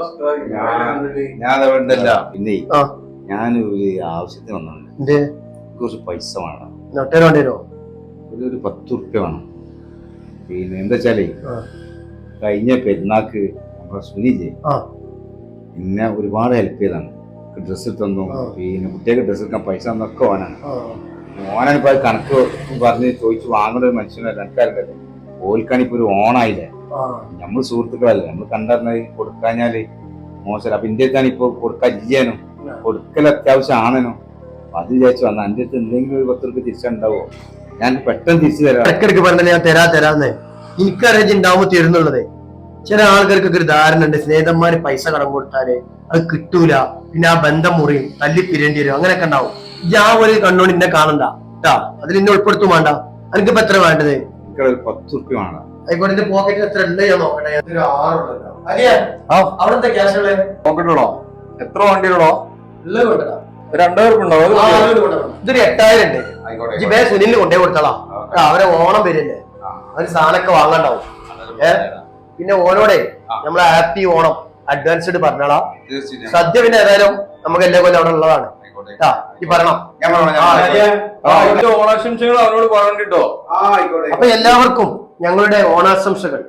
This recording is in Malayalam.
ഉസ്താദ്? ഞാൻ ഉണ്ടല്ലോ പിന്നെ ആ. ഞാൻ ഒരു ആവശ്യത്തിന് വന്നിട്ടുണ്ട് കുറച്ച് പൈസ വേണം. ഒരു ഒരു പത്ത് ഉറുപ്പ്യ വേണം. പിന്നെ എന്താ വെച്ചാലേ കഴിഞ്ഞ പെരുന്നാക്ക് നമ്മുടെ സുനിജെ ആ. എന്നെ ഒരുപാട് ഹെൽപ്പ് ചെയ്താണ്. ഡ്രസ്സ് തന്നു. പിന്നെ കുട്ടിയൊക്കെ ഡ്രസ്സ് എടുക്കാൻ പൈസ തന്നൊക്കെ ഓനാണ്. ഓനാണ് ഇപ്പൊ അത് കണക്ക് പറഞ്ഞ് ചോദിച്ചു വാങ്ങുന്ന ഒരു മനുഷ്യനല്ല. എനിക്കറിയില്ല. ഓൽക്കാണിപ്പോ ഒരു ഓണായില്ലേ? നമ്മൾ സുഹൃത്തുക്കളല്ലേ? നമ്മൾ കണ്ടറിഞ്ഞത് കൊടുക്കാഞ്ഞാൽ മോശം. അപ്പൊ ഇന്ത്യ ഇപ്പൊ കൊടുക്കാൻ ഇല്ലാനും കൊടുക്കൽ അത്യാവശ്യം ആണനോ അപ്പൊ അത് വിചാരിച്ചു വന്ന എന്റെ അടുത്ത് എന്തെങ്കിലും ഒരു പത്ത് റുപ്യ തിരിച്ചുണ്ടാവോ? ഞാൻ പെട്ടെന്ന് തിരിച്ചു തരാം. ഇടക്കിടക്ക് പറഞ്ഞ ഞാൻ തരാ തരാന്ന്. എനിക്കറിയാം ഉണ്ടാവുമ്പോ തരുന്നുള്ളത്. ചില ആൾക്കാർക്കൊക്കെ ഒരു ധാരണ ഉണ്ട് സ്നേഹിതന്മാര് പൈസ കടം കൊടുത്താൽ അത് കിട്ടൂല. പിന്നെ ആ ബന്ധം മുറിയും തല്ലി പിരേണ്ടി വരും അങ്ങനെയൊക്കെ ഉണ്ടാവും. ആ ഒരു കണ്ണോട് ഇന്നെ കാണണ്ട. കേട്ടാ അതിൽ ഇന്നെ ഉൾപ്പെടുത്തും വേണ്ട. എനിക്കിപ്പോ എത്ര വേണ്ടത്? പത്ത് റുപ്യ വേണം. ആയിക്കോട്ടെ എന്റെ പോക്കറ്റിൽ എത്ര ഉണ്ട് ഞാൻ നോക്കട്ടെ. ഒരു ആറുണ്ടല്ലോ ക്യാഷ് ഉള്ളത് നോക്കട്ടുള്ളോ എത്ര വണ്ടികളോ രണ്ടായിരം കൊണ്ടുവരാം. ഇതൊരു എട്ടായിരം ഉണ്ട്. ഇജ്ജ് ബേ സുനിലിന് കൊണ്ടേ കൊടുത്തളാ. അവരെ ഓണം വരില്ലേ? അവർ സാധനമൊക്കെ വാങ്ങണ്ടാവും. പിന്നെ ഓനോടെ നമ്മളെ ഹാപ്പി ഓണം അഡ്വാൻസ്ഡ് പറഞ്ഞോളാ. സദ്യ പിന്നെ ഏതായാലും നമുക്ക് എല്ലാ കൊല്ലം അവിടെ ഉള്ളതാണ്. ഈ പറയണം. ഓണാശംസകൾ അവരോട് പറഞ്ഞിട്ടോ അപ്പൊ എല്ലാവർക്കും ഞങ്ങളുടെ ഓണാശംസകൾ.